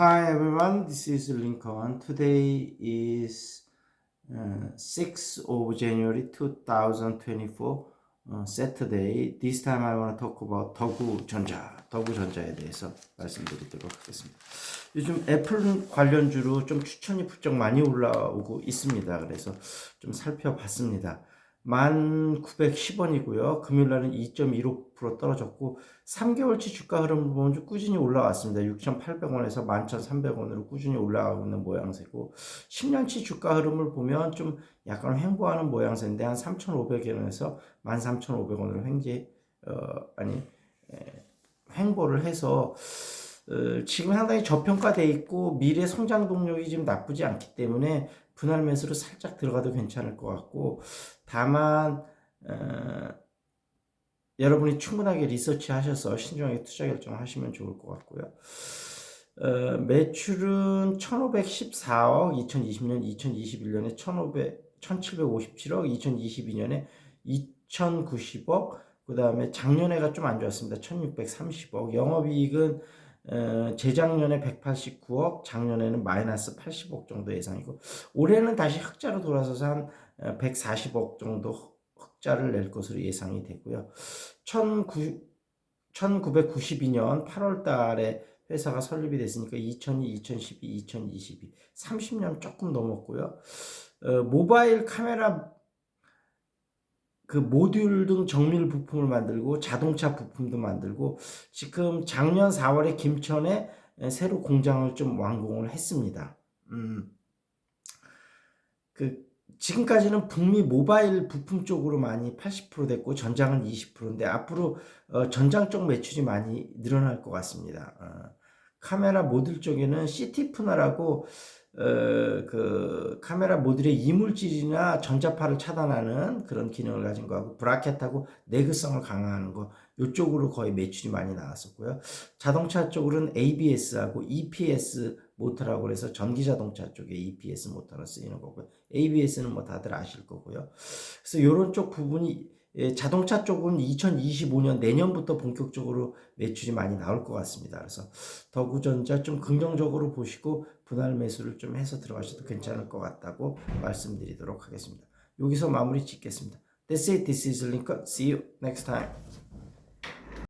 Hi everyone, this is Lincoln. Today is uh, 6th of January 2024, uh, Saturday. This time I want to talk about 더구전자, 더구전자에 대해서 말씀드리도록 하겠습니다. 요즘 애플 관련주로 좀 추천이 부쩍 많이 올라오고 있습니다. 그래서 좀 살펴봤습니다. 1,910원이고요. 금요일 날은 2.15% 떨어졌고 3개월치 주가 흐름을 보면 좀 꾸준히 올라왔습니다. 6,800원에서 11,300원으로 꾸준히 올라가고 있는 모양새고 10년치 주가 흐름을 보면 좀 약간 횡보하는 모양새인데 한 3,500원에서 13,500원으로 횡재 어, 아니 에, 횡보를 해서 어, 지금 상당히 저평가돼 있고 미래 성장 동력이 지금 나쁘지 않기 때문에 분할 매수로 살짝 들어가도 괜찮을 것 같고 다만 어, 여러분이 충분하게 리서치 하셔서 신중하게 투자 결정하시면 좋을 것 같고요. 어, 매출은 1514억 2020년 2021년에 1500 1757억 2022년에 2090억 그 다음에 작년에가 좀 안 좋았습니다. 1630억 영업이익은 어, 재작년에 189억, 작년에는 마이너스 80억 정도 예상이고 올해는 다시 흑자로 돌아서서 한 140억 정도 흑자를 낼 것으로 예상이 되고요. 19, 1992년 8월 달에 회사가 설립이 됐으니까 2002, 2012, 2022, 30년 조금 넘었고요. 어, 모바일 카메라 그 모듈 등 정밀 부품을 만들고 자동차 부품도 만들고 지금 작년 4월에 김천에 새로 공장을 좀 완공을 했습니다. 음. 그 지금까지는 북미 모바일 부품 쪽으로 많이 80% 됐고 전장은 20%인데 앞으로 어, 전장 쪽 매출이 많이 늘어날 것 같습니다. 어, 카메라 모듈 쪽에는 CT프나라고 어, 그 카메라 모듈의 이물질이나 전자파를 차단하는 그런 기능을 가진 거하고 브라켓하고 내구성을 강화하는 거 이쪽으로 거의 매출이 많이 나왔었고요. 자동차 쪽으로는 ABS하고 EPS 모터라고 해서 전기 자동차 쪽에 EPS 모터가 쓰이는 거고요. ABS는 뭐 다들 아실 거고요. 그래서 이런 쪽 부분이 예, 자동차 쪽은 2025년 내년부터 본격적으로 매출이 많이 나올 것 같습니다. 그래서 더구전자 좀 긍정적으로 보시고 분할 매수를 좀 해서 들어가셔도 괜찮을 것 같다고 말씀드리도록 하겠습니다. 여기서 마무리 짓겠습니다. That's it. This is Lincoln. See you next time.